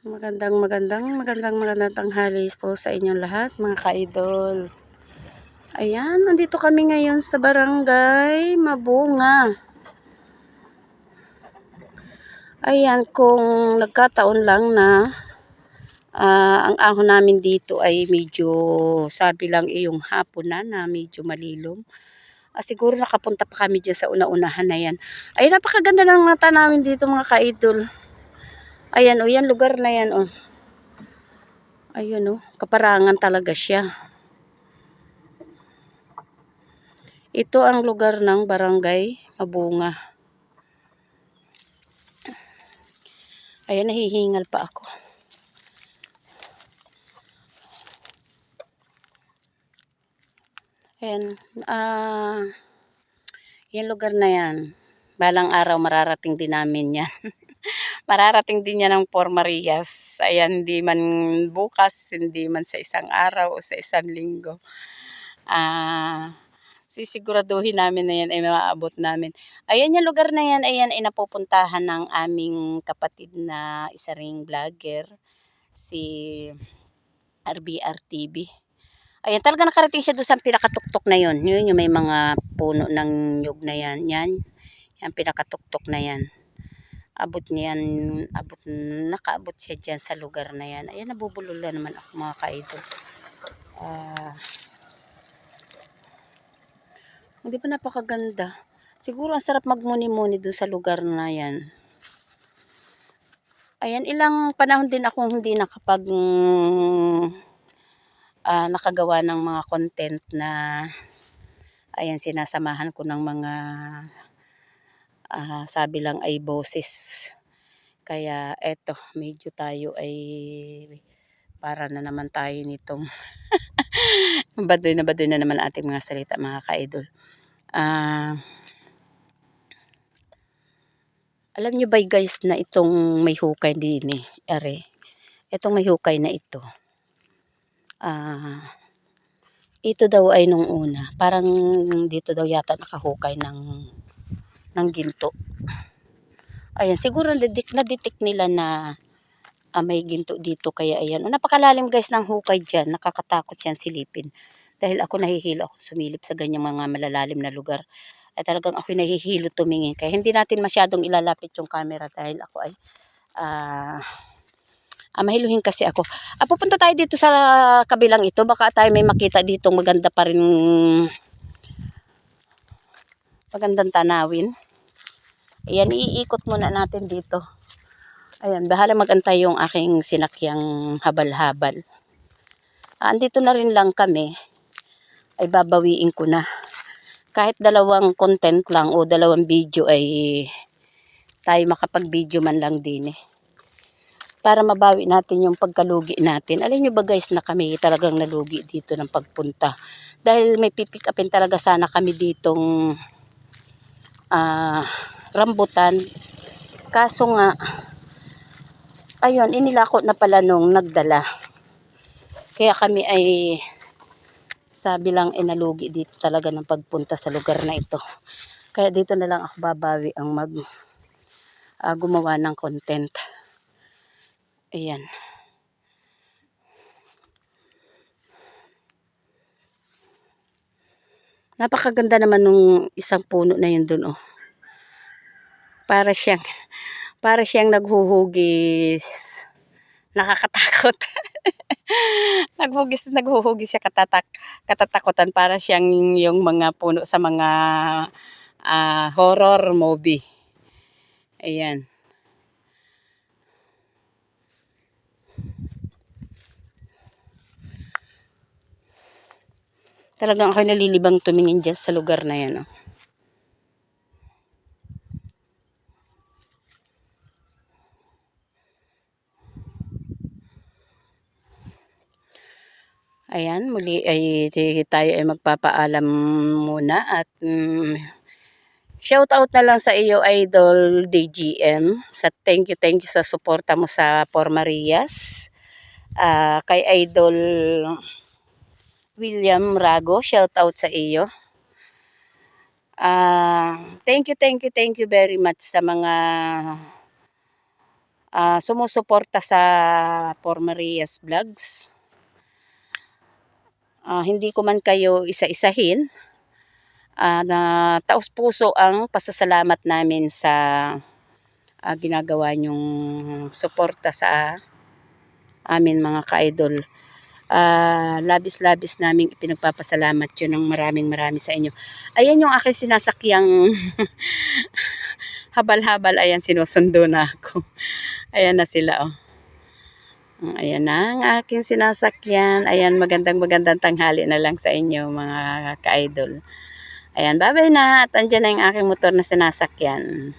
Magandang magandang magandang magandang tanghali po sa inyong lahat mga ka-idol. Ayan, nandito kami ngayon sa barangay Mabunga. Ayan, kung nagkataon lang na ah, ang ahon namin dito ay medyo sabi lang iyong hapon na na medyo malilom. Ah, siguro nakapunta pa kami dyan sa una-unahan na yan. Ay, napakaganda ng mata namin dito mga ka-idol. Ayan o, yan lugar na yan o. Ayun o, kaparangan talaga siya. Ito ang lugar ng barangay Mabunga. Ayan, nahihingal pa ako. Ayan, ah, yan lugar na yan. Balang araw mararating din namin yan. mararating din yan ng Por Marias. Ayan, hindi man bukas, hindi man sa isang araw o sa isang linggo. Ah, sisiguraduhin namin na yan ay maaabot namin. Ayan yung lugar na yan, ayan ay napupuntahan ng aming kapatid na isa ring vlogger, si RBR TV. Ayan, talaga nakarating siya doon sa pinakatuktok na yon. Yun yung may mga puno ng nyug na yan. Yan, yan pinakatuktok na yan. Abot niya yan, abot, nakaabot siya dyan sa lugar na yan. Ayan, nabubulol na naman ako mga kaidol. Ah, hindi pa napakaganda. Siguro ang sarap magmuni-muni doon sa lugar na yan. Ayan, ilang panahon din akong hindi nakapag ah, nakagawa ng mga content na ayan sinasamahan ko ng mga ah, sabi lang ay boses. Kaya eto, medyo tayo ay para na naman tayo nitong baduy na baduy na naman ating mga salita mga ka-idol. Ah, alam nyo ba guys na itong may hukay din eh, are. Itong may hukay na ito. Ah, ito daw ay nung una. Parang dito daw yata nakahukay ng ng ginto. Ayan, siguro na-detect na-detect nila na ah, may ginto dito kaya ayan. O, napakalalim guys ng hukay dyan. Nakakatakot yan silipin. Dahil ako nahihilo ako sumilip sa ganyang mga malalalim na lugar. Ay talagang ako nahihilo tumingin. Kaya hindi natin masyadong ilalapit yung camera dahil ako ay ah Ah, mahiluhin kasi ako. Ah, pupunta tayo dito sa kabilang ito. Baka tayo may makita dito maganda pa rin magandang tanawin. Ayan, iikot muna natin dito. Ayan, bahala magantay yung aking sinakyang habal-habal. Ah, andito na rin lang kami. Ay babawiin ko na. Kahit dalawang content lang o dalawang video ay tayo makapag-video man lang din eh para mabawi natin yung pagkalugi natin. Alam nyo ba guys na kami talagang nalugi dito ng pagpunta. Dahil may pipick upin talaga sana kami ditong uh, rambutan. Kaso nga, ayun, inilako na pala nung nagdala. Kaya kami ay sabi lang ay nalugi dito talaga ng pagpunta sa lugar na ito. Kaya dito na lang ako babawi ang mag uh, gumawa ng content. Ayan. Napakaganda naman nung isang puno na yun dun, oh. Para siyang, para siyang naghuhugis. Nakakatakot. naghugis, naghuhugis siya katatak, katatakutan para siyang yung mga puno sa mga uh, horror movie. Ayan. Talagang ako nalilibang tumingin dyan sa lugar na yan. Oh. Ayan, muli ay tayo ay magpapaalam muna at um, shout out na lang sa iyo Idol DGM. Sa thank you, thank you sa suporta mo sa Por Marias. Uh, kay Idol William Rago, shout out sa iyo. Uh, thank you, thank you, thank you very much sa mga ah, sumusuporta sa For Maria's Vlogs. Ah, hindi ko man kayo isa-isahin. Ah, na taos puso ang pasasalamat namin sa ah, ginagawa nyong suporta sa amin mga ka-idol. Ah, labis-labis namin ipinagpapasalamat yun ng maraming marami sa inyo. Ayan yung aking sinasakyang habal-habal. Ayan, sinusundo na ako. Ayan na sila, oh. Mm, Ayan na ang aking sinasakyan. Ayan, magandang magandang tanghali na lang sa inyo mga ka-idol. Ayan, bye-bye na. At andyan na yung aking motor na sinasakyan.